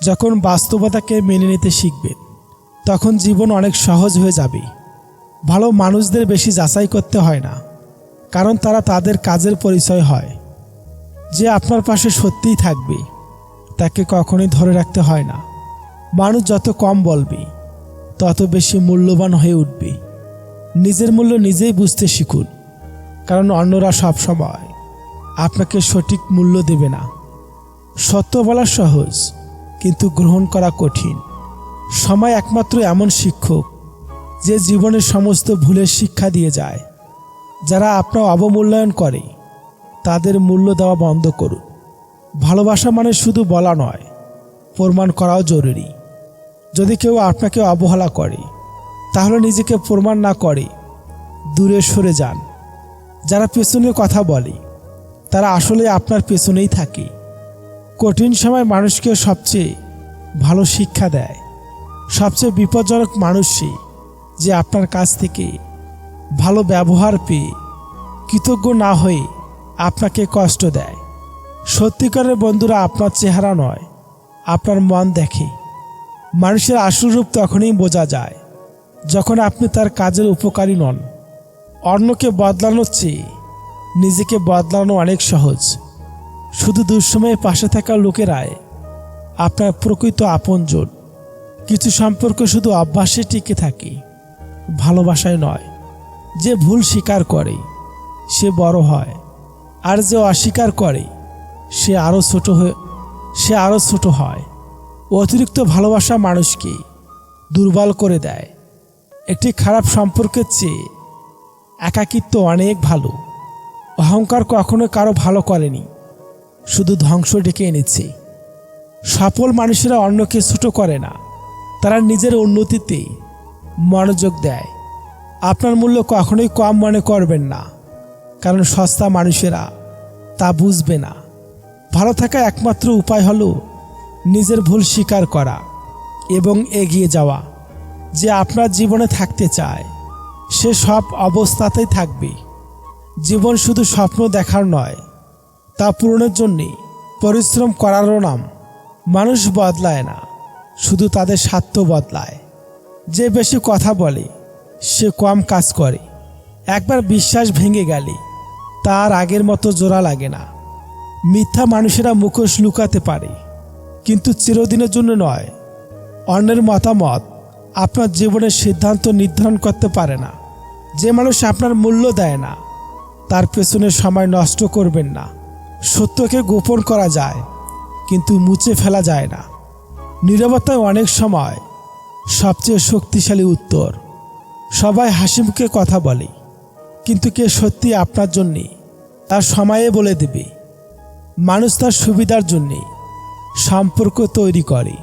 যখন বাস্তবতাকে মেনে নিতে শিখবে, তখন জীবন অনেক সহজ হয়ে যাবে। ভালো মানুষদের বেশি যাচাই করতে হয় না, কারণ তারা তাদের কাজের পরিচয় হয়। যে আপনার পাশে সত্যিই থাকবে, তাকে কখনোই ধরে রাখতে হয় না। মানুষ যত কম বলবে, তত বেশি মূল্যবান হয়ে উঠবে। নিজের মূল্য নিজেই বুঝতে শিখুন, কারণ অন্যরা সব সময় আপনাকে সঠিক মূল্য দেবে না। সত্য বলা সহজ। কিন্তু গ্রহণ করা কঠিন। সময় একমাত্র এমন শিক্ষক যে জীবনের সমস্ত ভুলের শিক্ষা দিয়ে যায়। যারা আপনার অবমূল্যায়ন করে, তাদের মূল্য দেওয়া বন্ধ করুন। ভালোবাসা মানে শুধু বলা নয়, প্রমাণ করাও জরুরি। যদি কেউ আপনাকে অবহেলা করে, তাহলে নিজেকে প্রমাণ না করে দূরে সরে যান। যারা পেছনে কথা বলে, তারা আসলে আপনার পেছনেই থাকে। কঠিন সময় মানুষকে সবচেয়ে ভালো শিক্ষা দেয়। সবচেয়ে বিপজ্জনক মানুষই যে আপনার কাছ থেকে ভালো ব্যবহার পেয়ে কৃতজ্ঞ না হয়ে আপনাকে কষ্ট দেয়। সত্যিকারের বন্ধুরা আপনার চেহারা নয়, আপনার মন দেখে। মানুষের আসল রূপ তখনই বোঝা যায় যখন আপনি তার কাজের উপকারী নন। অন্যকে বদলানোর চেয়ে নিজেকে বদলানো অনেক সহজ। শুধু দুঃসময়ে পাশে থাকা লোকেরাই আপনার প্রকৃত আপনজন। কিছু সম্পর্ক শুধু অভ্যাসে টিকে থাকে, ভালোবাসায় নয়। যে ভুল স্বীকার করে, সে বড় হয়, আর যে অস্বীকার করে, সে আরও ছোট হয়ে, সে আরও ছোট হয়। অতিরিক্ত ভালোবাসা মানুষকে দুর্বল করে দেয়। একটি খারাপ সম্পর্কের চেয়ে একাকিত্ব অনেক ভালো। অহংকার কখনো কারও ভালো করেনি। শুধু ধ্বংস ডেকে এনেছে। সফল মানুষেরা অন্যকে ছোট করে না, তারা নিজের উন্নতিতে মনোযোগ দেয়। আপনার মূল্য কখনোই কম মনে করবেন না, কারণ সস্তা মানুষেরা তা বুঝবে না। ভালো থাকা একমাত্র উপায় হলো নিজের ভুল স্বীকার করা এবং এগিয়ে যাওয়া, যে আপনার জীবনে থাকতে চায়, সে সব অবস্থাতেই থাকবে। জীবন শুধু স্বপ্ন দেখার নয় তা পূরণের জন্যে পরিশ্রম করারও নাম। মানুষ বদলায় না, শুধু তাদের স্বার্থ বদলায়। যে বেশি কথা বলে, সে কম কাজ করে। একবার বিশ্বাস ভেঙে গেলে, তার আগের মতো জোড়া লাগে না। মিথ্যা মানুষেরা মুখোশ লুকাতে পারে, কিন্তু চিরদিনের জন্য নয়। অন্যের মতামত আপনার জীবনের সিদ্ধান্ত নির্ধারণ করতে পারে না। যে মানুষ আপনার মূল্য দেয় না, তার পেছনে সময় নষ্ট করবেন না। সত্যকে গোপন করা যায়, কিন্তু মুছে ফেলা যায় না। নীরবতায় অনেক সময় সবচেয়ে শক্তিশালী উত্তর, সবাই হাসি মুখে কথা বলে, কিন্তু কে সত্যি আপনার জন্যে, তার সময়ে বলে দেবে। মানুষ তার সুবিধার জন্যে সম্পর্ক তৈরি করে,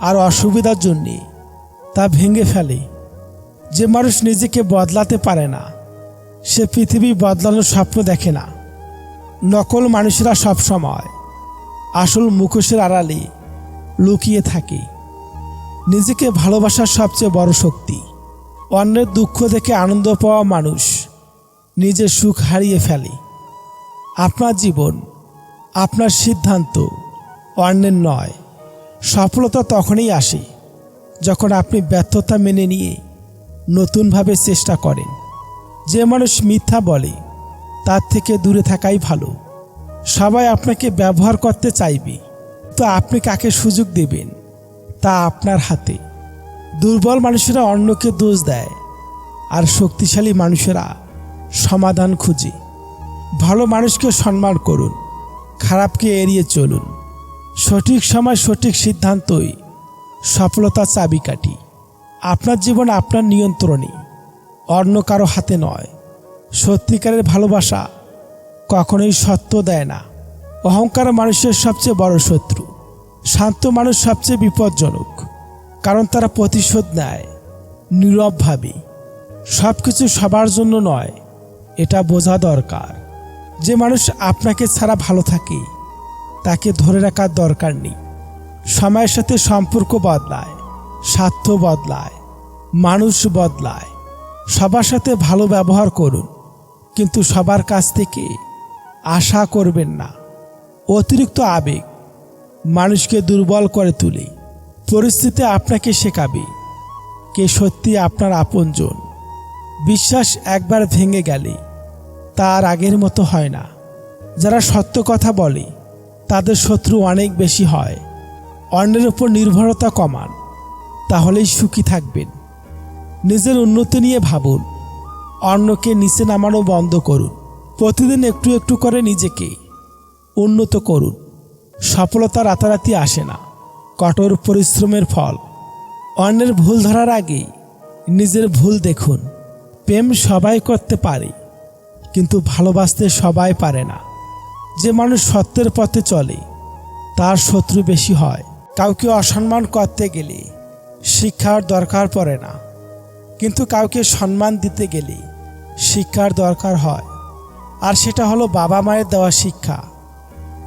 আর অসুবিধার জন্যে তা ভেঙে ফেলে। যে মানুষ নিজেকে বদলাতে পারে না, সে পৃথিবী বদলানোর স্বপ্ন দেখে না। নকল মানুষেরা সব সময় আসল মুখোশের আড়ালে লুকিয়ে থাকে। নিজেকে ভালোবাসার সবচেয়ে বড় শক্তি। অন্যের দুঃখ দেখে আনন্দ পাওয়া মানুষ নিজের সুখ হারিয়ে ফেলে। আপনার জীবন, আপনার সিদ্ধান্ত অন্যের নয়, সফলতা তখনই আসে যখন আপনি ব্যর্থতা মেনে নিয়ে নতুনভাবে চেষ্টা করেন। যে মানুষ মিথ্যা বলে তার থেকে দূরে থাকাই ভালো। সবাই আপনাকে ব্যবহার করতে চাইবে। তো আপনি কাকে সুযোগ দেবেন? তা আপনার হাতে। দুর্বল মানুষেরা অন্যকে দোষ দেয়, আর শক্তিশালী মানুষেরা সমাধান খুঁজে। ভালো মানুষকে সম্মান করুন, খারাপকে এড়িয়ে চলুন। সঠিক সময় সঠিক সিদ্ধান্তই সফলতার চাবিকাঠি। আপনার জীবন আপনার নিয়ন্ত্রণে, অন্য কারও হাতে নয়। সত্যিকারের ভালোবাসা কখনোই সত্য দেয় না। অহংকার মানুষের সবচেয়ে বড় শত্রু। শান্ত মানুষ সবচেয়ে বিপজ্জনক, কারণ তারা প্রতিশোধ নেয় নীরবভাবে সব কিছু সবার জন্য নয়, এটা বোঝা দরকার। যে মানুষ আপনাকে ছাড়া ভালো থাকে, তাকে ধরে রাখার দরকার নেই। সময়ের সাথে সম্পর্ক বদলায়, স্বার্থ বদলায়, মানুষ বদলায়। সবার সাথে ভালো ব্যবহার করুন। কিন্তু সবার কাছ থেকে আশা করবেন না। অতিরিক্ত আবেগ মানুষকে দুর্বল করে তুলে, পরিস্থিতি আপনাকে শেখাবে কে সত্যি আপনার আপনজন। বিশ্বাস একবার ভেঙে গেলে তার আগের মতো হয় না। যারা সত্য কথা বলে, তাদের শত্রু অনেক বেশি হয়। অন্যের উপর নির্ভরতা কমান, তাহলেই সুখী থাকবেন। নিজের উন্নতি নিয়ে ভাবুন। অন্যকে নিচে নামানো বন্ধ করুন। প্রতিদিন একটু একটু করে নিজেকে উন্নত করুন। সফলতা রাতারাতি আসে না। কঠোর পরিশ্রমের ফল। অন্যের ভুল ধরার আগে নিজের ভুল দেখুন। প্রেম সবাই করতে পারে, কিন্তু ভালোবাসতে সবাই পারে না। যে মানুষ সত্যের পথে চলে, তার শত্রু বেশি হয়। কাউকে অসম্মান করতে গেলে শিক্ষার দরকার পড়ে না। কিন্তু কাউকে সম্মান দিতে গেলে শিক্ষার দরকার হয়। আর সেটা হলো বাবা মায়ের দেওয়া শিক্ষা।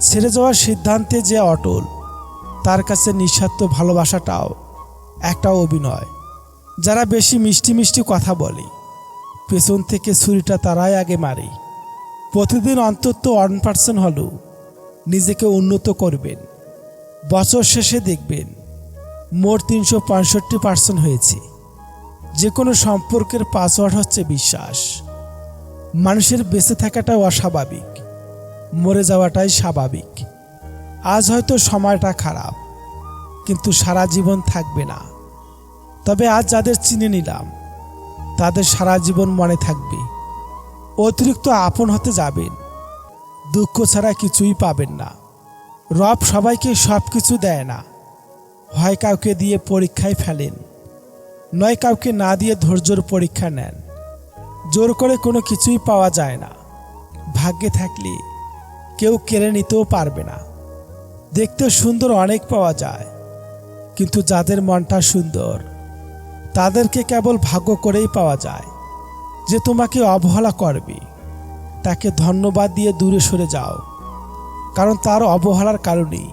ছেড়ে যাওয়ার সিদ্ধান্তে যে অটল, তার কাছে নিঃস্বার্থ ভালোবাসাটাও একটা অভিনয়। যারা বেশি মিষ্টি মিষ্টি কথা বলে, পেছন থেকে ছুরিটা তারাই আগে মারে। প্রতিদিন অন্তত ওয়ান পার্সেন্ট হলেও নিজেকে উন্নত করবেন। বছর শেষে দেখবেন মোট তিনশো পঁয়ষট্টি পার্সেন্ট হয়েছে। যে কোনো সম্পর্কের পাসওয়ার্ড হচ্ছে বিশ্বাস। মানুষের বেঁচে থাকাটাও অস্বাভাবিক, মরে যাওয়াটাই স্বাভাবিক। আজ হয়তো সময়টা খারাপ, কিন্তু সারা জীবন থাকবে না। তবে আজ যাদের চিনে নিলাম, তাদের সারা জীবন মনে থাকবে। অতিরিক্ত আপন হতে যাবেন, দুঃখ ছাড়া কিছুই পাবেন না। রব সবাইকে সব কিছু দেয় না, হয় কাউকে দিয়ে পরীক্ষায় ফেলেন। নয় কাউকে না দিয়ে ধৈর্যর পরীক্ষা নেন। জোর করে কোনো কিছুই পাওয়া যায় না। ভাগ্যে থাকলে কেউ কেড়ে নিতেও পারবে না। দেখতে সুন্দর অনেক পাওয়া যায়, কিন্তু যাদের মনটা সুন্দর, তাদেরকে কেবল ভাগ্য করেই পাওয়া যায়। যে তোমাকে অবহেলা করবে, তাকে ধন্যবাদ দিয়ে দূরে সরে যাও, কারণ তার অবহেলার কারণেই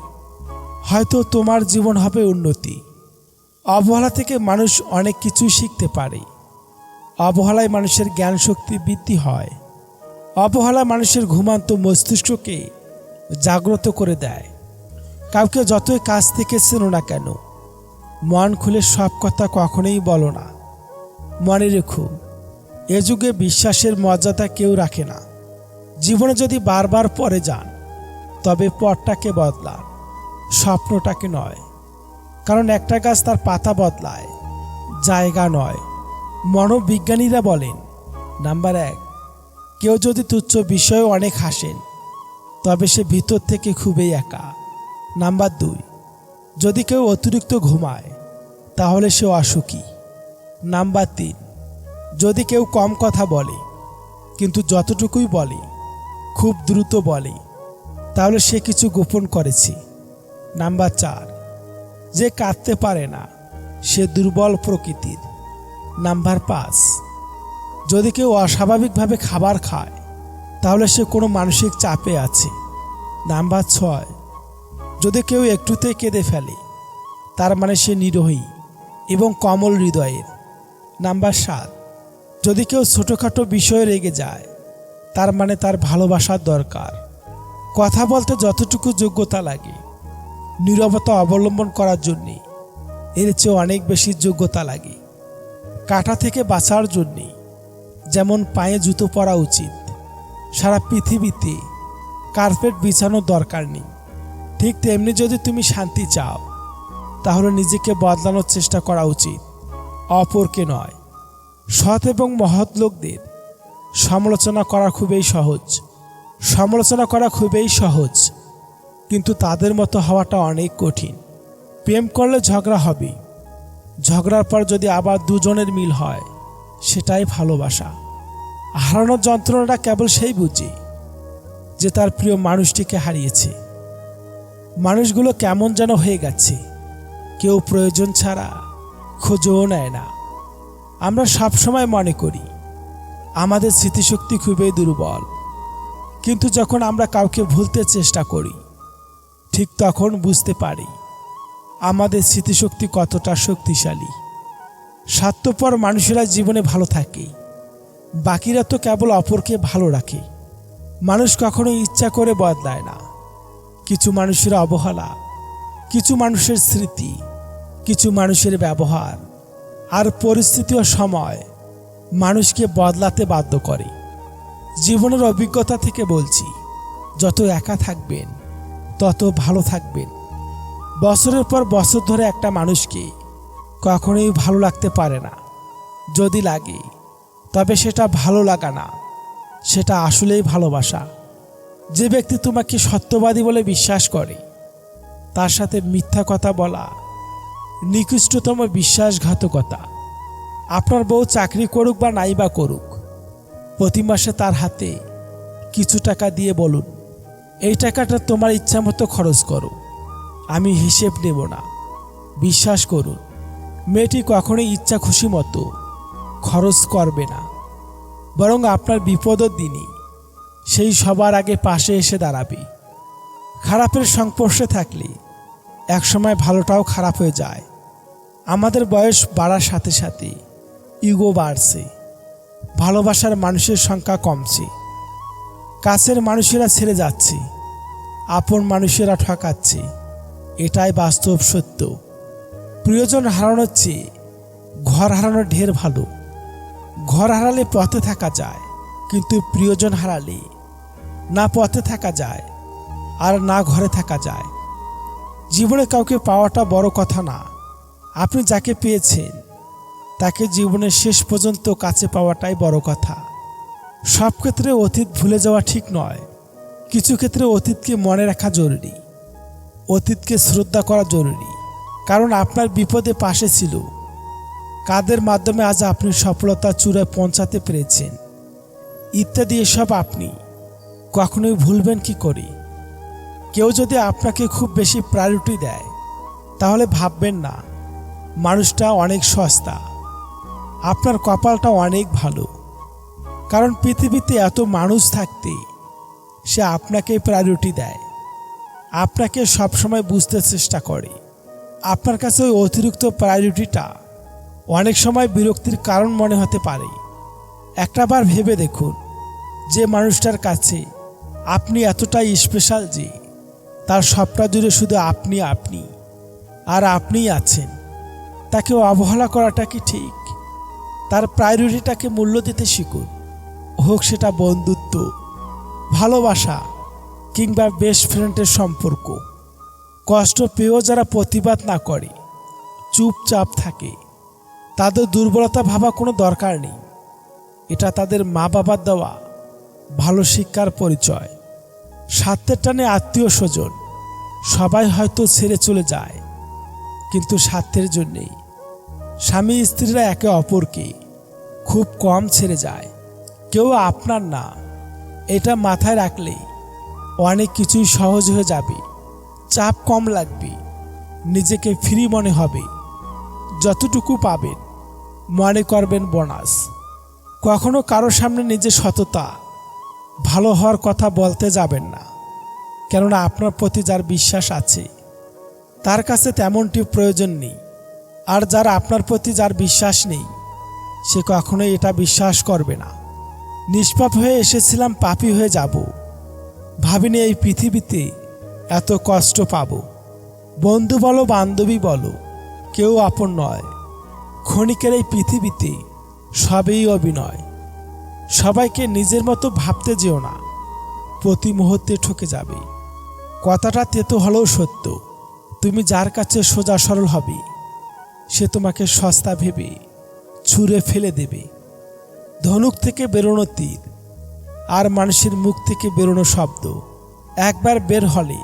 হয়তো তোমার জীবন হবে উন্নতি। অবহেলা থেকে মানুষ অনেক কিছুই শিখতে পারে। অবহেলায় মানুষের জ্ঞান শক্তি বৃদ্ধি হয়। অবহেলা মানুষের ঘুমান্ত মস্তিষ্ককে জাগ্রত করে দেয়। কাউকে যতই কাছ থেকে চেনো না কেন, মন খুলে সব কথা কখনোই বলো না। মনে রেখো, এ যুগে বিশ্বাসের মর্যাদা কেউ রাখে না। জীবনে যদি বারবার পরে যান, তবে পথটাকে বদলান, স্বপ্নটাকে নয়। কারণ একটা গাছ তার পাতা বদলায়। জায়গা নয়। মনোবিজ্ঞানীরা বলেন, নাম্বার এক, কেউ যদি তুচ্ছ বিষয়ে অনেক হাসেন, তবে সে ভিতর থেকে খুবই একা। নাম্বার দুই, যদি কেউ অতিরিক্ত ঘুমায়, তাহলে সে অসুখী। নাম্বার তিন, যদি কেউ কম কথা বলে, কিন্তু যতটুকুই বলে, খুব দ্রুত বলে, তাহলে সে কিছু গোপন করেছে। নাম্বার চার যে কাঁদতে পারে না, সে দুর্বল প্রকৃতির। নাম্বার পাঁচ, যদি কেউ অস্বাভাবিকভাবে খাবার খায়, তাহলে সে কোনো মানসিক চাপে আছে। নাম্বার ছয়, যদি কেউ একটুতে কেঁদে ফেলে, তার মানে সে নিরোহী এবং কমল হৃদয়ের। নাম্বার সাত, যদি কেউ ছোটোখাটো বিষয়ে রেগে যায়, তার মানে তার ভালোবাসার দরকার। কথা বলতে যতটুকু যোগ্যতা লাগে নীরবতা অবলম্বন করার জন্যে। এর চেয়ে অনেক বেশি যোগ্যতা লাগে। কাটা থেকে বাঁচার জন্যে, যেমন পায়ে জুতো পরা উচিত, সারা পৃথিবীতে কার্পেট বিছানোর দরকার নেই। ঠিক তেমনি যদি তুমি শান্তি চাও, তাহলে নিজেকে বদলানোর চেষ্টা করা উচিত, অপরকে নয়। সৎ এবং মহৎ লোকদের সমালোচনা করা খুবই সহজ। সমালোচনা করা খুবই সহজ। কিন্তু তাদের মতো হওয়াটা অনেক কঠিন। প্রেম করলে ঝগড়া হবে। ঝগড়ার পর যদি আবার দুজনের মিল হয়, সেটাই ভালোবাসা। হারানোর যন্ত্রণাটা কেবল সেই বুঝে, যে তার প্রিয় মানুষটিকে হারিয়েছে। মানুষগুলো কেমন যেন হয়ে গেছে। কেউ প্রয়োজন ছাড়া খোঁজও নেয় না। আমরা সবসময় মনে করি, আমাদের স্মৃতিশক্তি খুবই দুর্বল। কিন্তু যখন আমরা কাউকে ভুলতে চেষ্টা করি ঠিক তখন বুঝতে পারি, আমাদের স্মৃতিশক্তি কতটা শক্তিশালী। স্বার্থপর মানুষেরা জীবনে ভালো থাকে, বাকিরা তো কেবল অপরকে ভালো রাখে। মানুষ কখনো ইচ্ছা করে বদলায় না। কিছু মানুষের অবহেলা, কিছু মানুষের স্মৃতি, কিছু মানুষের ব্যবহার আর পরিস্থিতি ও সময় মানুষকে বদলাতে বাধ্য করে। জীবনের অভিজ্ঞতা থেকে বলছি, যত একা থাকবেন তত ভালো থাকবেন বছরের পর বছর ধরে একটা মানুষকে কখনোই ভালো লাগতে পারে না, যদি লাগে। তবে সেটা ভালো লাগা না, সেটা আসলেই ভালোবাসা। যে ব্যক্তি তোমাকে সত্যবাদী বলে বিশ্বাস করে, তার সাথে মিথ্যা কথা বলা নিকৃষ্টতম বিশ্বাসঘাতকতা। আপনার বউ চাকরি করুক বা নাই বা করুক, প্রতি মাসে তার হাতে কিছু টাকা দিয়ে বলুন। এই টাকাটা তোমার ইচ্ছা মতো খরচ করো। আমি হিসেব নেব না। বিশ্বাস করুন, মেয়েটি কখনোই ইচ্ছা খুশি মতো খরচ করবে না। বরং আপনার বিপদের দিনই সেই সবার আগে পাশে এসে দাঁড়াবে। খারাপের সংস্পর্শে থাকলে একসময় ভালোটাও খারাপ হয়ে যায়। আমাদের বয়স বাড়ার সাথে সাথে ইগো বাড়ছে। ভালোবাসার মানুষের সংখ্যা কমছে। কাছের মানুষেরা ছেড়ে যাচ্ছে, আপন মানুষেরা ঠকাচ্ছে। এটাই বাস্তব সত্য। প্রিয়জন হারানোর চেয়ে ঘর হারানো ঢের ভালো। ঘর হারালে পথে থাকা যায়, কিন্তু প্রিয়জন হারালে না পথে থাকা যায় আর না ঘরে থাকা যায়। জীবনে কাউকে পাওয়াটা বড় কথা না। আপনি যাকে পেয়েছেন, তাকে জীবনের শেষ পর্যন্ত কাছে পাওয়াটাই বড় কথা। সব ক্ষেত্রে অতীত ভুলে যাওয়া ঠিক নয়। কিছু ক্ষেত্রে অতীতকে মনে রাখা জরুরি। অতীতকে শ্রদ্ধা করা জরুরি। কারণ আপনার বিপদে পাশে ছিল। কাদের মাধ্যমে আজ আপনি সফলতা চূড়ায় পৌঁছাতে পেরেছেন? ইত্যাদি এসব আপনি কখনোই ভুলবেন কি করে? কেউ যদি আপনাকে খুব বেশি প্রায়োরিটি দেয়, তাহলে ভাববেন না। মানুষটা অনেক সস্তা। আপনার কপালটা অনেক ভালো। কারণ পৃথিবীতে এত মানুষ থাকতে সে আপনাকে প্রায়োরিটি দেয়। আপনাকে সবসময় বুঝতে চেষ্টা করে। আপনার কাছে ওই অতিরিক্ত প্রায়োরিটিটা অনেক সময় বিরক্তির কারণ মনে হতে পারে। একটাবার ভেবে দেখুন, যে মানুষটার কাছে আপনি এতটাই স্পেশাল যে তার সবটা জুড়ে শুধু আপনি আপনি আর আপনিই আছেন। তাকে অবহেলা করাটা কি ঠিক? তার প্রায়োরিটিটাকে মূল্য দিতে শিখুন। হোক সেটা বন্ধুত্ব, ভালোবাসা কিংবা বেস্ট ফ্রেন্ডের সম্পর্ক। কষ্ট পেয়েও যারা প্রতিবাদ না করে, চুপচাপ থাকে। তাদের দুর্বলতা ভাবা কোনো দরকার নেই। এটা তাদের মা বাবার দেওয়া ভালো শিক্ষার পরিচয়। স্বার্থের টানে আত্মীয় স্বজন, সবাই হয়তো ছেড়ে চলে যায়, কিন্তু স্বার্থের জন্যেই। স্বামী স্ত্রীরা একে অপরকে খুব কম ছেড়ে যায়। কেউ আপনার না, এটা মাথায় রাখলে অনেক কিছুই সহজ হয়ে যাবে। চাপ কম লাগবে, নিজেকে ফ্রি মনে হবে। যতটুকু পাবেন, মনে করবেন বোনাস। কখনো কারও সামনে নিজের সততা, ভালো হওয়ার কথা বলতে যাবেন না। কেননা আপনার প্রতি যার বিশ্বাস আছে, তার কাছে তেমনটি প্রয়োজন নেই। আর যার আপনার প্রতি যার বিশ্বাস নেই, সে কখনোই এটা বিশ্বাস করবে না। নিষ্পাপ হয়ে এসেছিলাম, পাপী হয়ে যাব। ভাবিনি এই পৃথিবীতে এত কষ্ট পাব। বন্ধু বলো, বান্ধবী বলো, কেউ আপন নয়। ক্ষণিকের এই পৃথিবীতে সবই অভিনয়। সবাইকে নিজের মতো ভাবতে যেও না। প্রতি মুহূর্তে ঠকে যাবে। কথাটা তেতো হলেও সত্য। তুমি যার কাছে সোজা সরল হবে, সে তোমাকে সস্তা ভেবে ছুঁড়ে ফেলে দেবে। ধনুক থেকে বেরোনো তীর আর মানুষের মুখ থেকে বেরোনো শব্দ। একবার বের হলে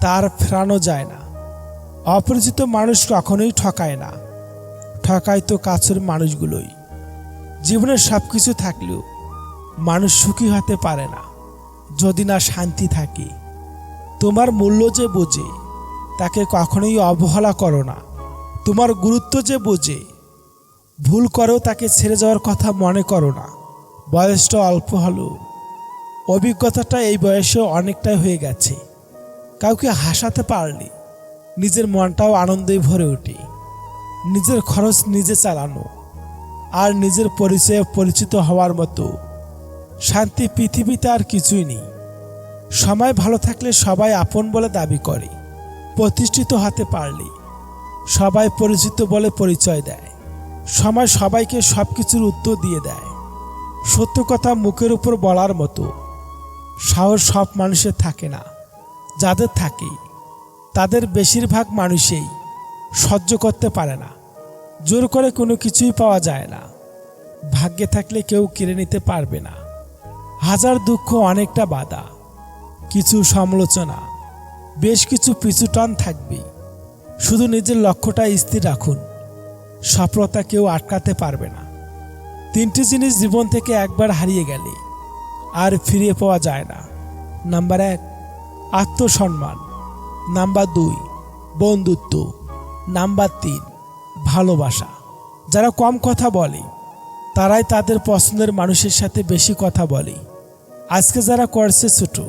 তার ফেরানো যায় না। অপরিচিত মানুষ কখনোই ঠকায় না। ঠকায় তো কাছের মানুষগুলোই। জীবনের সব কিছু থাকলেও মানুষ সুখী হতে পারে না, যদি না শান্তি থাকে। তোমার মূল্য যে বোঝে, তাকে কখনোই অবহেলা করো না। তোমার গুরুত্ব যে বোঝে ভুল করেও তাকে ছেড়ে যাওয়ার কথা মনে করো না। বয়সটা অল্প হলেও অভিজ্ঞতাটা এই বয়সে অনেকটাই হয়ে গেছে। কাউকে হাসাতে পারলে নিজের মনটাও আনন্দে ভরে ওঠে। নিজের খরচ নিজে চালানো আর নিজের পরিচয়ে পরিচিত হওয়ার মতো। শান্তি পৃথিবীতে আর কিছুই নেই। সময় ভালো থাকলে সবাই আপন বলে দাবি করে। প্রতিষ্ঠিত হতে পারলে সবাই পরিচিত বলে পরিচয় দেয়। সময় সবাইকে সব কিছুর উত্তর দিয়ে দেয়। সত্য কথা মুখের উপর বলার মতো। সাহস সব মানুষের থাকে না। যাদের থাকে, তাদের বেশিরভাগ মানুষই সহ্য করতে পারে না। জোর করে কোনো কিছুই পাওয়া যায় না। ভাগ্যে থাকলে কেউ কেড়ে নিতে পারবে না। হাজার দুঃখ অনেকটা বাধা। কিছু সমালোচনা। বেশ কিছু পিছু টান থাকবে শুধু নিজের লক্ষ্যটা স্থির রাখুন। সফলতা কেউ আটকাতে পারবে না। তিনটি জিনিস জীবন থেকে একবার হারিয়ে গেলে আর ফিরিয়ে পাওয়া যায় না। নাম্বার এক, আত্মসম্মান। নাম্বার দুই, বন্ধুত্ব। নাম্বার তিন, ভালোবাসা। যারা কম কথা বলে, তারাই তাদের পছন্দের মানুষের সাথে বেশি কথা বলে। আজকে যারা করছে ছোট,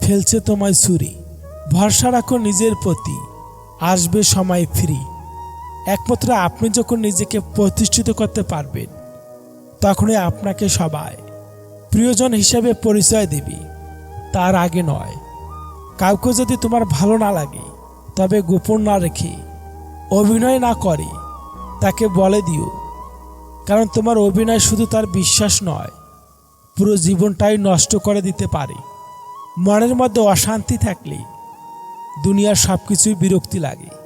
ফেলছে তোমায় ছুরি। ভরসা রাখো নিজের প্রতি। আসবে সময় ফ্রি। একমাত্র আপনি যখন নিজেকে প্রতিষ্ঠিত করতে পারবেন, তখনই আপনাকে সবাই প্রিয়জন হিসেবে পরিচয় দেবে। তার আগে নয়, কাউকে যদি তোমার ভালো না লাগে, তবে গোপন না রেখে, অভিনয় না করে, তাকে বলে দিও। কারণ তোমার অভিনয় শুধু তার বিশ্বাস নয়, পুরো জীবনটাই নষ্ট করে দিতে পারে। মনের মধ্যে অশান্তি থাকলে দুনিয়ার সব কিছুই বিরক্তি লাগে।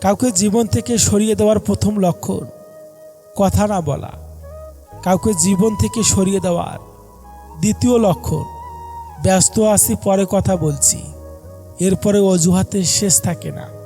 কাউকে জীবন থেকে সরিয়ে দেওয়ার প্রথম লক্ষণ কথা না বলা। কাউকে জীবন থেকে সরিয়ে দেওয়ার দ্বিতীয় লক্ষণ, ব্যস্ত আছি পরে কথা বলছি, এরপরে অজুহাতের শেষ থাকে না।